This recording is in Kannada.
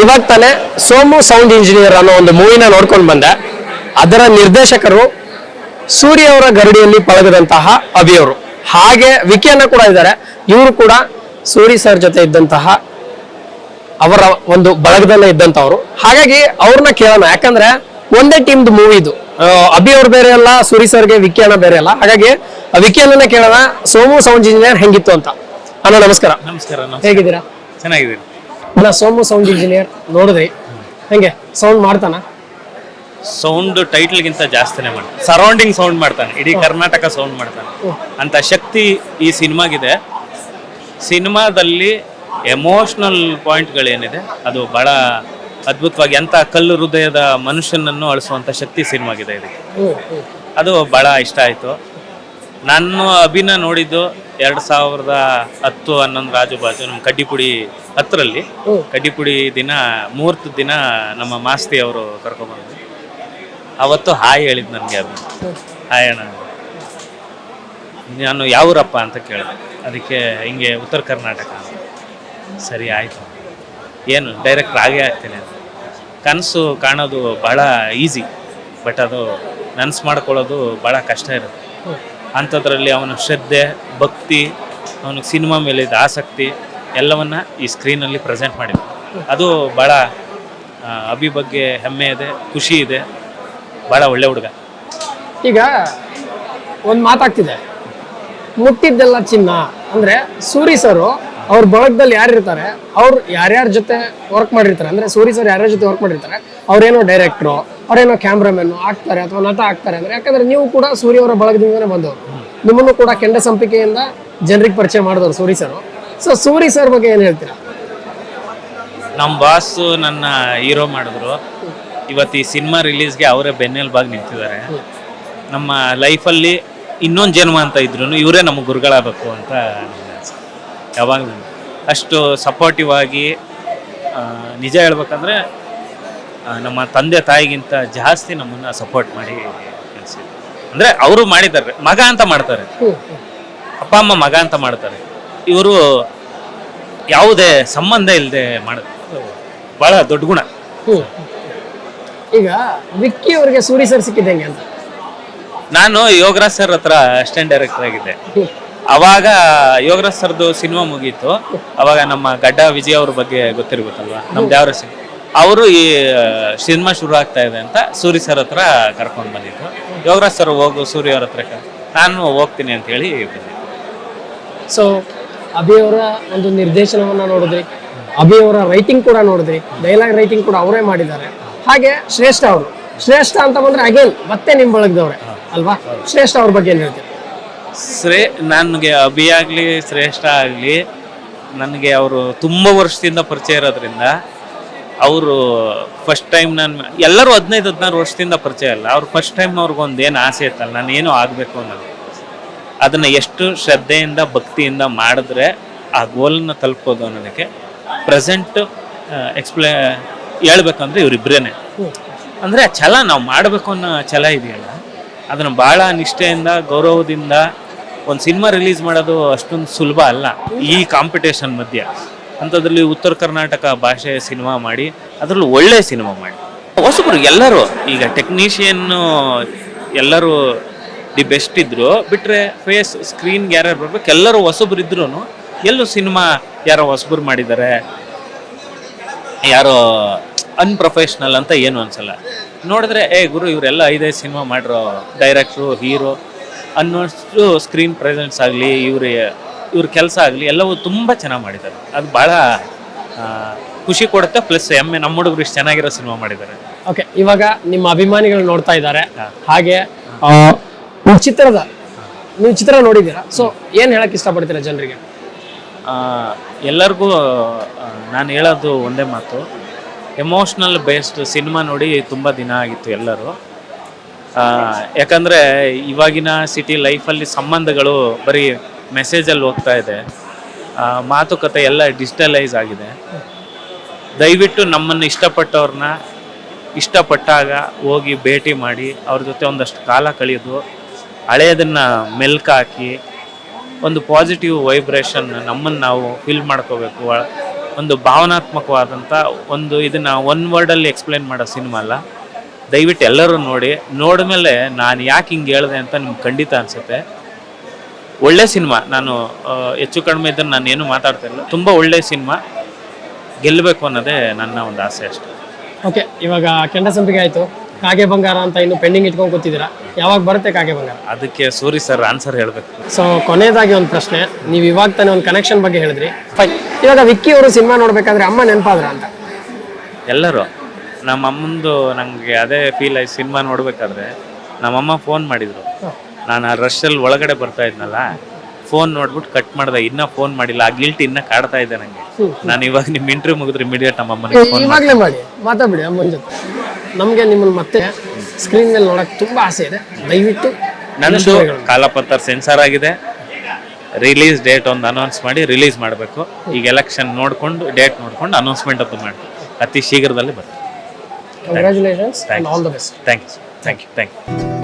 ಇವಾಗ ತಾನೇ ಸೋಮು ಸೌಂಡ್ ಇಂಜಿನಿಯರ್ ಅನ್ನೋ ಒಂದು ಮೂವಿನ ನೋಡ್ಕೊಂಡು ಬಂದೆ. ಅದರ ನಿರ್ದೇಶಕರು ಸೂರ್ಯ ಅವರ ಗರಡಿಯಲ್ಲಿ ಪಳಗದಂತಹ ಅಭಿ ಅವರು. ಹಾಗೆ ವಿಕಿಯನ್ನ ಕೂಡ ಇದ್ದಾರೆ. ಇವರು ಕೂಡ ಸೂರಿ ಸರ್ ಜೊತೆ ಇದ್ದಂತಹ ಅವರ ಒಂದು ಬಳಗದಲ್ಲೇ ಇದ್ದಂತವ್ರು ಹಾಗಾಗಿ ಅವ್ರನ್ನ ಕೇಳೋಣ. ಯಾಕಂದ್ರೆ ಒಂದೇ ಟೀಮ್ದು ಮೂವಿ ಇದು. ಅಭಿ ಅವ್ರು ಬೇರೆ ಅಲ್ಲ ಸೂರಿ ಸರ್ಗೆ ವಿಕಿ ಅಣ್ಣ ಬೇರೆ ಅಲ್ಲ. ಹಾಗಾಗಿ ಆ ವಿಕಿ ಅಣ್ಣನ ಕೇಳೋಣ. ಸೋಮು ಸೌಂಡ್ ಇಂಜಿನಿಯರ್ ಹೆಂಗಿತ್ತು ಅಂತ. ಅಣ್ಣ ನಮಸ್ಕಾರ. ನಮಸ್ಕಾರ ನಮಸ್ಕಾರ. ಹೇಗಿದ್ದೀರಾ? ಚೆನ್ನಾಗಿದ್ದೀನಿ. ಅಣ್ಣ ಸೋಮು ಸೌಂಡ್ ಇಂಜಿನಿಯರ್ ನೋಡಿದ್ರಿ. ಹೆಂಗೆ? ಸೌಂಡ್ ಮಾಡ್ತಾನ? ಸೌಂಡ್ ಟೈಟ್ಲ್ಗಿಂತ ಜಾಸ್ತಿನೇ ಮಾಡ್ತಾನೆ. ಸರೌಂಡಿಂಗ್ ಸೌಂಡ್ ಮಾಡ್ತಾನೆ. ಇಡೀ ಕರ್ನಾಟಕ ಸೌಂಡ್ ಮಾಡ್ತಾನೆ. ಅಂತ ಶಕ್ತಿ ಈ ಸಿನಿಮಾಗಿದೆ. ಸಿನಿಮಾದಲ್ಲಿ ಎಮೋಷ್ನಲ್ ಪಾಯಿಂಟ್ಗಳೇನಿದೆ ಅದು ಬಹಳ ಅದ್ಭುತವಾಗಿ ಎಂಥ ಕಲ್ಲು ಹೃದಯದ ಮನುಷ್ಯನನ್ನು ಅಳಿಸುವಂಥ ಶಕ್ತಿ ಸಿನಿಮಾಗಿದೆ ಇದಕ್ಕೆ. ಅದು ಬಹಳ ಇಷ್ಟ ಆಯಿತು. ನಾನು ಅಭಿನ ನೋಡಿದ್ದು ಎರಡು ಸಾವಿರದ ಹತ್ತು ಹನ್ನೊಂದು ರಾಜು ಬಾಜು ನಮ್ಮ ಕಡ್ಡಿಪುಡಿ ಹತ್ತರಲ್ಲಿ ಕಡ್ಡಿಪುಡಿ ದಿನ ಮೂರ್ತ ದಿನ ನಮ್ಮ ಮಾಸ್ತಿ ಅವರು ಕರ್ಕೊಂಡ್ಬಂದ್ರು ಅವತ್ತು ಹಾಯ್ ಹೇಳಿದ್ ನನಗೆ ಅದು. ಹಾಯ್ ಅಣ್ಣ. ನಾನು ಯಾವೂರಪ್ಪ ಅಂತ ಕೇಳಿದೆ. ಅದಕ್ಕೆ ಹಿಂಗೆ ಉತ್ತರ ಕರ್ನಾಟಕ. ಸರಿ ಆಯಿತು. ಏನು ಡೈರೆಕ್ಟ್ ಆಗೇ ಆಗ್ತೇನೆ ಅಂತ. ಕನಸು ಕಾಣೋದು ಭಾಳ ಈಸಿ ಬಟ್ ಅದು ನನ್ಸು ಮಾಡ್ಕೊಳ್ಳೋದು ಭಾಳ ಕಷ್ಟ ಇರುತ್ತೆ. ಅಂಥದ್ರಲ್ಲಿ ಅವನ ಶ್ರದ್ಧೆ, ಭಕ್ತಿ, ಅವನಿಗೆ ಸಿನಿಮಾ ಮೇಲಿದ್ದ ಆಸಕ್ತಿ ಎಲ್ಲವನ್ನ ಈ ಸ್ಕ್ರೀನಲ್ಲಿ ಪ್ರೆಸೆಂಟ್ ಮಾಡಿದ್ದೆ ಅದು ಭಾಳ ಅಭಿ ಬಗ್ಗೆ ಹೆಮ್ಮೆ ಇದೆ, ಖುಷಿ ಇದೆ. ಭಾಳ ಒಳ್ಳೆ ಹುಡುಗ. ಈಗ ಒಂದು ಮಾತಾಗ್ತಿದೆ. ಮುಟ್ಟಿದ್ದೆಲ್ಲ ಚಿನ್ನ. ಅಂದ್ರೆ ಸೂರಿ ಸರ್ ಅವ್ರ ಬಳಗದಲ್ಲಿ ಯಾರಿರ್ತಾರೆ ಅವ್ರು ಯಾರ್ಯಾರ ಜೊತೆ ವರ್ಕ್ ಮಾಡಿರ್ತಾರೆ? ಅಂದ್ರೆ ಸೂರಿ ಸರ್ ಯಾರ್ಯಾರ ಜೊತೆ ವರ್ಕ್ ಮಾಡಿರ್ತಾರೆ? ಅವ್ರೇನೋ ಡೈರೆಕ್ಟ್ರು ಅವ್ರೇನೋ ಕ್ಯಾಮ್ರಾಮನ್ ಆಗ್ತಾರೆ ಅಥವಾ ನಟ ಆಗ್ತಾರೆ ಅಂದ್ರೆ, ಯಾಕಂದ್ರೆ ನೀವು ಕೂಡ ಸೂರ್ಯ ಅವರ ಬಳಗದಿಂದನೇ ಬಂದವರು. ನಿಮ್ಮನ್ನು ಕೂಡ ಕೆಂಡ ಸಂಪಿಕೆಯಿಂದ ಜನರಿಗೆ ಪರಿಚಯ ಮಾಡಿದವರು Suri sir so Suri sir ಬಗ್ಗೆ ಏನ್ ಹೇಳ್ತೀರಾ? ನಮ್ಮ ಬಾಸ್ ನನ್ನ ಹೀರೋ ಮಾಡಿದ್ರು. ಇವತ್ತು ಈ ಸಿನಿಮಾ ರಿಲೀಸ್ಗೆ ಅವರೇ ಬೆನ್ನೆಲುಬಾಗಿ ನಿಂತಿದ್ದಾರೆ. ನಮ್ಮ ಲೈಫಲ್ಲಿ ಇನ್ನೊಂದು ಜನ್ಮ ಅಂತ ಇದ್ರು ಇವರೇ ನಮ್ಮ ಗುರುಗಳಾಗಬೇಕು ಅಂತ ಯಾವಾಗಲೂ. ಅಷ್ಟು ಸಪೋರ್ಟಿವ್ ಆಗಿ ನಿಜ ಹೇಳ್ಬೇಕಂದ್ರೆ ನಮ್ಮ ತಂದೆ ತಾಯಿಗಿಂತ ಜಾಸ್ತಿ ನಮ್ಮನ್ನ ಸಪೋರ್ಟ್ ಮಾಡಿ ಕಳಿಸಿದ್ರು. ಅಂದ್ರೆ ಅವರು ಮಾಡಿದ್ದಾರೆ ಮಗ ಅಂತ ಮಾಡ್ತಾರೆ. ಅಪ್ಪ ಅಮ್ಮ ಮಗ ಅಂತ ಮಾಡ್ತಾರೆ. ಇವರು ಯಾವುದೇ ಸಂಬಂಧ ಇಲ್ಲದೆ ಮಾಡೋದು ಬಹಳ ದೊಡ್ಡ ಗುಣ. ಹ್ಮ್. ಈಗ ವಿಕ್ಕಿ ಅವರಿಗೆ ಸೂರಿ ಸರ್ ಸಿಕ್ಕಿದ್ದಂಗೆ ಅಂತ. ನಾನು ಯೋಗರಾಜ್ ಸರ್ ಹತ್ರ ಅಸಿಸ್ಟೆಂಟ್ ಡೈರೆಕ್ಟರ್ ಆಗಿದ್ದೆ. ಅವಾಗ ಯೋಗರಾಜ್ ಸರ್ದು ಸಿನಿಮಾ ಮುಗೀತು. ಅವಾಗ ನಮ್ಮ ಗಡ್ಡ ವಿಜಯ್ ಅವ್ರ ಬಗ್ಗೆ ಗೊತ್ತಿರ್ಬೇಕಲ್ವಾ? ನಮ್ದು ಯಾವ ಸಿನಿಮಾ? ಅವರು ಈ ಸಿನಿಮಾ ಶುರು ಆಗ್ತಾ ಇದೆ ಅಂತ ಸೂರಿ ಸರ್ ಹತ್ರ ಕರ್ಕೊಂಡು ಬಂದಿದ್ರು. ಯೋಗರಾಜ್ ಸರ್ ಹೋಗು ಸೂರ್ಯ ಅವ್ರ ಹತ್ರ ನಾನು ಹೋಗ್ತೀನಿ ಅಂತ ಹೇಳಿ ಬಂದಿದ್ದೆ. ಸೊ ಅಭಿ ಅವರ ಒಂದು ನಿರ್ದೇಶನವನ್ನ ನೋಡಿದ್ರಿ. ಅಭಿ ಅವರ ರೈಟಿಂಗ್ ಕೂಡ ನೋಡಿದ್ರಿ. ಡೈಲಾಗ್ ರೈಟಿಂಗ್ ಕೂಡ ಅವರೇ ಮಾಡಿದ್ದಾರೆ. ಹಾಗೆ ಶ್ರೇಷ್ಠ ಅವರು. ಶ್ರೇಷ್ಠ ಅಂತ ಬಂದ್ರೆ ಅಗೇನ್ ಮತ್ತೆ ನಿಮ್ ಬಳಗದವ್ರೆ ಅಲ್ವಾ? ಶ್ರೇಷ್ಠ ಅವ್ರ ಬಗ್ಗೆ ಏನ್ ಹೇಳ್ತೀರಿ? ಶ್ರೇ ನನಗೆ ಅಭಿ ಆಗಲಿ ಶ್ರೇಷ್ಠ ಆಗಲಿ ನನಗೆ ಅವರು ತುಂಬ ವರ್ಷದಿಂದ ಪರಿಚಯ ಇರೋದ್ರಿಂದ ಅವರು ಫಸ್ಟ್ ಟೈಮ್ ನಾನು ಎಲ್ಲರೂ ಹದಿನೈದು, ಹದಿನಾರು ವರ್ಷದಿಂದ ಪರಿಚಯ ಅಲ್ಲ. ಅವ್ರು ಫಸ್ಟ್ ಟೈಮ್ ಅವ್ರಿಗೊಂದು ಏನು ಆಸೆ ಇತ್ತಲ್ಲ, ನಾನು ಏನೋ ಆಗಬೇಕು ಅನ್ನೋದು. ಅದನ್ನು ಎಷ್ಟು ಶ್ರದ್ಧೆಯಿಂದ, ಭಕ್ತಿಯಿಂದ ಮಾಡಿದ್ರೆ ಆ ಗೋಲನ್ನ ತಲುಪೋದು ಅನ್ನೋದಕ್ಕೆ ಪ್ರೆಸೆಂಟ್ ಎಕ್ಸ್ಪ್ಲೇ ಹೇಳ್ಬೇಕಂದ್ರೆ ಇವರಿಬ್ಬರೇನೆ ಅಂದರೆ ಛಲ ನಾವು ಮಾಡಬೇಕು ಅನ್ನೋ ಛಲ ಇದೆಯಲ್ಲ, ಅದನ್ನು ಭಾಳ ನಿಷ್ಠೆಯಿಂದ, ಗೌರವದಿಂದ ಒಂದು ಸಿನಿಮಾ ರಿಲೀಸ್ ಮಾಡೋದು ಅಷ್ಟೊಂದು ಸುಲಭ ಅಲ್ಲ ಈ ಕಾಂಪಿಟೇಷನ್ ಮಧ್ಯೆ. ಅಂಥದ್ರಲ್ಲಿ ಉತ್ತರ ಕರ್ನಾಟಕ ಭಾಷೆಯ ಸಿನಿಮಾ ಮಾಡಿ, ಅದರಲ್ಲೂ ಒಳ್ಳೆ ಸಿನಿಮಾ ಮಾಡಿ. ಹೊಸಬರು ಎಲ್ಲರೂ ಈಗ ಟೆಕ್ನಿಷಿಯನ್ನು ಎಲ್ಲರೂ ದಿ ಬೆಸ್ಟ್ ಇದ್ರು, ಬಿಟ್ರೆ ಫೇಸ್ ಸ್ಕ್ರೀನ್ಗೆ ಯಾರ್ಯಾರು ಬರ್ಬೇಕು, ಎಲ್ಲರೂ ಹೊಸಬ್ರು ಇದ್ರು ಎಲ್ಲೂ ಸಿನಿಮಾ ಯಾರೋ ಹೊಸಬ್ರು ಮಾಡಿದ್ದಾರೆ ಯಾರೋ ಅನ್ಪ್ರೊಫೆಷ್ನಲ್ ಅಂತ ಏನು ಅನ್ಸಲ್ಲ. ನೋಡಿದ್ರೆ, ಏ ಗುರು, ಇವರೆಲ್ಲ ಐದೈದು ಸಿನಿಮಾ ಮಾಡಿರೋ ಡೈರೆಕ್ಟ್ರು ಹೀರೋ ಅನ್ನೋಷ್ಟು ಸ್ಕ್ರೀನ್ ಪ್ರೆಸೆನ್ಸ್ ಆಗಲಿ, ಇವ್ರ ಇವ್ರ ಕೆಲಸ ಆಗಲಿ ಎಲ್ಲವೂ ತುಂಬ ಚೆನ್ನಾಗಿ ಮಾಡಿದ್ದಾರೆ. ಅದು ಭಾಳ ಖುಷಿ ಕೊಡುತ್ತೆ ಪ್ಲಸ್ ಎಮ್ಮೆ ನಮ್ಮ ಹುಡುಗರು ಇಷ್ಟು ಚೆನ್ನಾಗಿರೋ ಸಿನಿಮಾ ಮಾಡಿದ್ದಾರೆ. ಓಕೆ ಇವಾಗ ನಿಮ್ಮ ಅಭಿಮಾನಿಗಳು ನೋಡ್ತಾ ಇದ್ದಾರೆ. ಹಾಗೆ ಆ, ಈ ಚಿತ್ರದ ನೀವು ಚಿತ್ರ ನೋಡಿದ್ದೀರಾ? ಸೊ ಏನು ಹೇಳಕ್ ಇಷ್ಟಪಡ್ತೀರಾ ಜನರಿಗೆ? ಆ, ಎಲ್ಲರಿಗೂ ನಾನು ಹೇಳೋದು ಒಂದೇ ಮಾತು. ಎಮೋಷ್ನಲ್ ಬೇಸ್ಡ್ ಸಿನಿಮಾ ನೋಡಿ ತುಂಬ ದಿನ ಆಗಿತ್ತು ಎಲ್ಲರೂ. ಆ, ಯಾಕಂದ್ರೆ ಇವಾಗಿನ ಸಿಟಿ ಲೈಫಲ್ಲಿ ಸಂಬಂಧಗಳು ಬರೀ ಮೆಸೇಜಲ್ಲಿ ಹೋಗ್ತಾ ಇದೆ. ಮಾತುಕತೆ ಎಲ್ಲ ಡಿಜಿಟಲೈಸ್ ಆಗಿದೆ. ದಯವಿಟ್ಟು ನಮ್ಮನ್ನು ಇಷ್ಟಪಟ್ಟವ್ರನ್ನ ಇಷ್ಟಪಟ್ಟಾಗ ಹೋಗಿ ಭೇಟಿ ಮಾಡಿ, ಅವ್ರ ಜೊತೆ ಒಂದಷ್ಟು ಕಾಲ ಕಳೆಯೋದು ಹಳೆಯದನ್ನು ಮೆಲ್ಕಾಕಿ ಒಂದು ಪಾಸಿಟಿವ್ ವೈಬ್ರೇಷನ್ ನಮ್ಮನ್ನು ನಾವು ಫೀಲ್ ಮಾಡ್ಕೋಬೇಕು. ಒಂದು ಭಾವನಾತ್ಮಕವಾದಂಥ ಒಂದು ಇದನ್ನು ಒನ್ ವರ್ಡಲ್ಲಿ ಎಕ್ಸ್ಪ್ಲೇನ್ ಮಾಡೋ ಸಿನಿಮಾ ಅಲ್ಲ. ದಯವಿಟ್ಟು ಎಲ್ಲರೂ ನೋಡಿ ನೋಡಿದ್ಮೇಲೆ ನಾನು ಯಾಕೆ ಹಿಂಗೆ ಹೇಳಿದೆ ಅಂತ ನಿಮ್ಗೆ ಖಂಡಿತ ಅನಿಸುತ್ತೆ. ಒಳ್ಳೆ ಸಿನಿಮಾ. ನಾನು ಹೆಚ್ಚು ಕಡಿಮೆ ಇದ್ದರೆ ನಾನು ಏನು ಮಾತಾಡ್ತಾ ಇಲ್ಲ. ತುಂಬ ಒಳ್ಳೆ ಸಿನಿಮಾ. ಗೆಲ್ಲಬೇಕು ಅನ್ನೋದೇ ನನ್ನ ಒಂದು ಆಸೆ ಅಷ್ಟೆ. ಓಕೆ ಇವಾಗ ಕೆಂಡ ಸಂಪಿಗೆ ಆಯಿತು. ಕಾಗೆ ಬಂಗಾರ ಅಂತ ಇನ್ನು ಪೆಂಡಿಂಗ್ ಇಟ್ಕೊಂಡು ಕೂತಿದ್ದೀರಾ? ಯಾವಾಗ ಬರುತ್ತೆ ಕಾಗೆ ಬಂಗಾರ? ಅದಕ್ಕೆ ಸೂರಿ ಸರ್ ಆನ್ಸರ್ ಹೇಳಬೇಕು. ಸೊ ಕೊನೆಯದಾಗಿ ಒಂದು ಪ್ರಶ್ನೆ. ನೀವು ಇವಾಗ ತಾನೇ ಒಂದು ಕನೆಕ್ಷನ್ ಬಗ್ಗೆ ಹೇಳಿದ್ರಿ. ಫೈನ್ ಇವಾಗ ವಿಕ್ಕಿ ಅವರು ಸಿನಿಮಾ ನೋಡಬೇಕಾದ್ರೆ ಅಮ್ಮ ನೆನಪಾದ್ರ ಅಂತ? ಎಲ್ಲರೂ. ನಮ್ಮ ಅಮ್ಮಂದು ನನಗೆ ಅದೇ ಫೀಲ್ ಆಯ್ತು. ಸಿನಿಮಾ ನೋಡಬೇಕಾದ್ರೆ. ನಮ್ಮಮ್ಮ ಫೋನ್ ಮಾಡಿದ್ರು. ನಾನು ಆ ರಶಲ್ಲಿ ಒಳಗಡೆ ಬರ್ತಾ ಇದ್ನಲ್ಲ ಫೋನ್ ನೋಡ್ಬಿಟ್ಟು ಕಟ್ ಮಾಡ್ದೆ ಇನ್ನ ಫೋನ್ ಮಾಡಿಲ್ಲ ಆ ಗಿಲ್ಟ್ ಇನ್ನ ಕಾಡ್ತಾ ಇದೆ ನಂಗೆ. ನಾನು ಇವಾಗ ನಿಮ್ಮ ಇಂಟರ್ವ್ಯೂ ಮುಗಿದ್ರೆ ಇಮಿಡಿಯೇಟ್ ನಮ್ಮ ಅಮ್ಮನಿಗೆ ಫೋನ್ ಇವಾಗಲೇ ಮಾಡಿ ಮಾತಾಡ್ಬಿಡಿ ಅಮ್ಮನ ಜೊತೆ. ನಮಗೆ ನಿಮ್ಮನ್ನ ಮತ್ತೆ ಸ್ಕ್ರೀನ್ ಮೇಲೆ ನೋಡಕ್ಕೆ ತುಂಬ ಆಸೆ ಇದೆ. ದಯವಿಟ್ಟು ನಂದು ಕಾಲಪತ್ರ ಸೆನ್ಸಾರ್ ಆಗಿದೆ. ರಿಲೀಸ್ ಡೇಟ್ ಒಂದು ಅನೌನ್ಸ್ ಮಾಡಿ ರಿಲೀಸ್ ಮಾಡಬೇಕು. ಈಗ ಎಲೆಕ್ಷನ್ ನೋಡ್ಕೊಂಡು ಡೇಟ್ ನೋಡ್ಕೊಂಡು ಅನೌನ್ಸ್ಮೆಂಟ್ ಅಂತ ಮಾಡಿ ಅತಿ ಶೀಘ್ರದಲ್ಲಿ ಬರ್ತದೆ congratulations all the best thank you thank you thank you